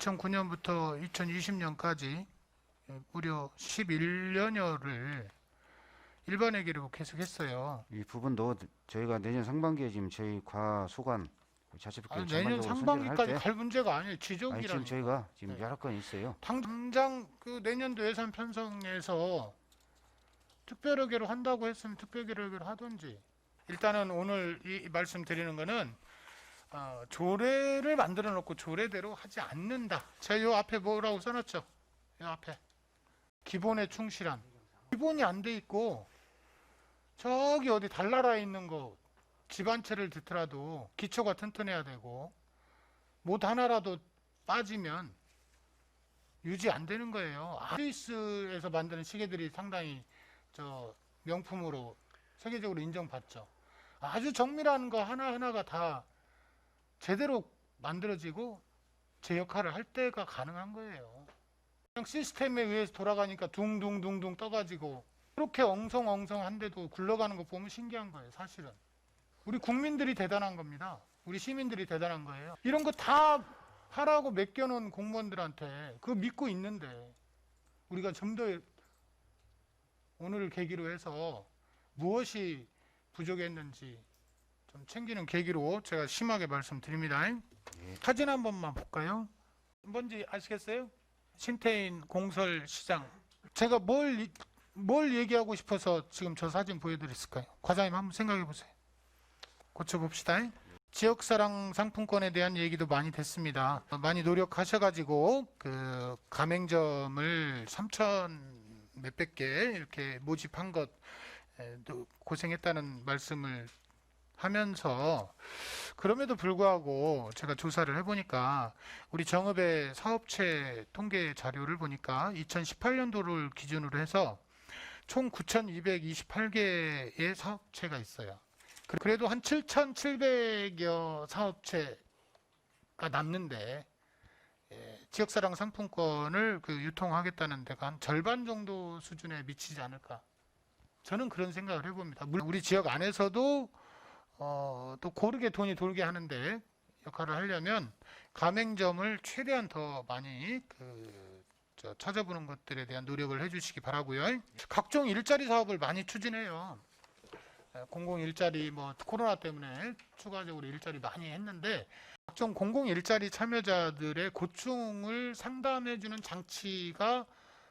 2009년부터 2020년까지 무려 11년여를 일반 회계로 계속했어요. 이 부분도 저희가 내년 상반기에 지금 저희 과수관 자치법규 아니, 내년 상반기까지 갈 문제가 아니에요. 아니, 지적이라니. 지금 저희가 지금 네. 여러 건 있어요. 당장 그 내년도 예산 편성에서 특별회계로 한다고 했으면 특별회계로 하든지 일단은 오늘 이 말씀 드리는 거는 어, 조례를 만들어 놓고 조례대로 하지 않는다. 제가 요 앞에 뭐라고 써놨죠? 요 앞에 기본에 충실한 기본이 안 돼 있고 저기 어디 달나라에 있는 거 집안채를 듣더라도 기초가 튼튼해야 되고 못 하나라도 빠지면 유지 안 되는 거예요. 스위스에서 만드는 시계들이 상당히 저 명품으로 세계적으로 인정받죠. 아주 정밀한 거 하나하나가 다 제대로 만들어지고 제 역할을 할 때가 가능한 거예요. 그냥 시스템에 의해서 돌아가니까 둥둥둥둥 떠가지고 그렇게 엉성엉성한데도 굴러가는 거 보면 신기한 거예요, 사실은. 우리 국민들이 대단한 겁니다. 우리 시민들이 대단한 거예요. 이런 거 다 하라고 맡겨놓은 공무원들한테 그거 믿고 있는데 우리가 좀 더 오늘을 계기로 해서 무엇이 부족했는지 좀 챙기는 계기로 제가 심하게 말씀드립니다. 예. 사진 한 번만 볼까요? 뭔지 아시겠어요? 신태인 공설 시장. 제가 뭘, 이- 뭘 얘기하고 싶어서 지금 저 사진 보여드렸을까요? 과장님 한번 생각해 보세요. 고쳐봅시다. 지역사랑 상품권에 대한 얘기도 많이 됐습니다. 많이 노력하셔가지고 그 가맹점을 3천 몇백 개 이렇게 모집한 것 고생했다는 말씀을 하면서 그럼에도 불구하고 제가 조사를 해보니까 우리 정읍의 사업체 통계 자료를 보니까 2018년도를 기준으로 해서 총 9,228개의 사업체가 있어요. 그- 그래도 한 7,700여 사업체가 남는데 예, 지역사랑 상품권을 그 유통하겠다는 데가 한 절반 정도 수준에 미치지 않을까. 저는 그런 생각을 해봅니다. 우리 지역 안에서도 어, 또 고르게 돈이 돌게 하는데 역할을 하려면 가맹점을 최대한 더 많이 그, 저, 찾아보는 것들에 대한 노력을 해주시기 바라고요. 각종 일자리 사업을 많이 추진해요. 에, 공공 일자리 뭐 코로나 때문에 추가적으로 일자리 많이 했는데 각종 공공 일자리 참여자들의 고충을 상담해주는 장치가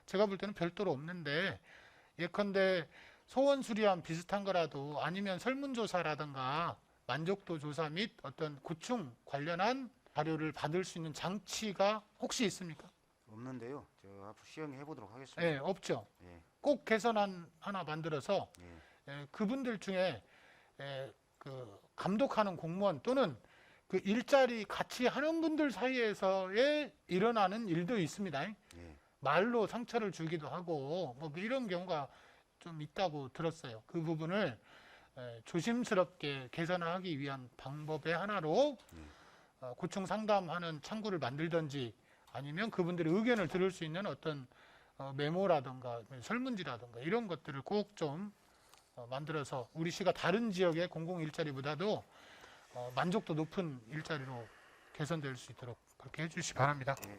제가 볼 때는 별도로 없는데 예컨대 소원 수리함 비슷한 거라도 아니면 설문조사라든가 만족도 조사 및 어떤 고충 관련한 자료를 받을 수 있는 장치가 혹시 있습니까? 없는데요. 저 앞으로 시행해 보도록 하겠습니다. 네, 없죠. 예. 꼭 개선안 하나 만들어서 예. 에, 그분들 중에 에, 그 감독하는 공무원 또는 그 일자리 같이 하는 분들 사이에서의 일어나는 일도 있습니다. 예. 말로 상처를 주기도 하고 뭐 이런 경우가 좀 있다고 들었어요. 그 부분을 에, 조심스럽게 개선하기 위한 방법의 하나로 음. 어, 고충 상담하는 창구를 만들든지 아니면 그분들의 의견을 들을 수 있는 어떤 어, 메모라든가 설문지라든가 이런 것들을 꼭좀 어, 만들어서 우리 시가 다른 지역의 공공 일자리보다도 어, 만족도 높은 일자리로 개선될 수 있도록 그렇게 해주시기 바랍니다. 예.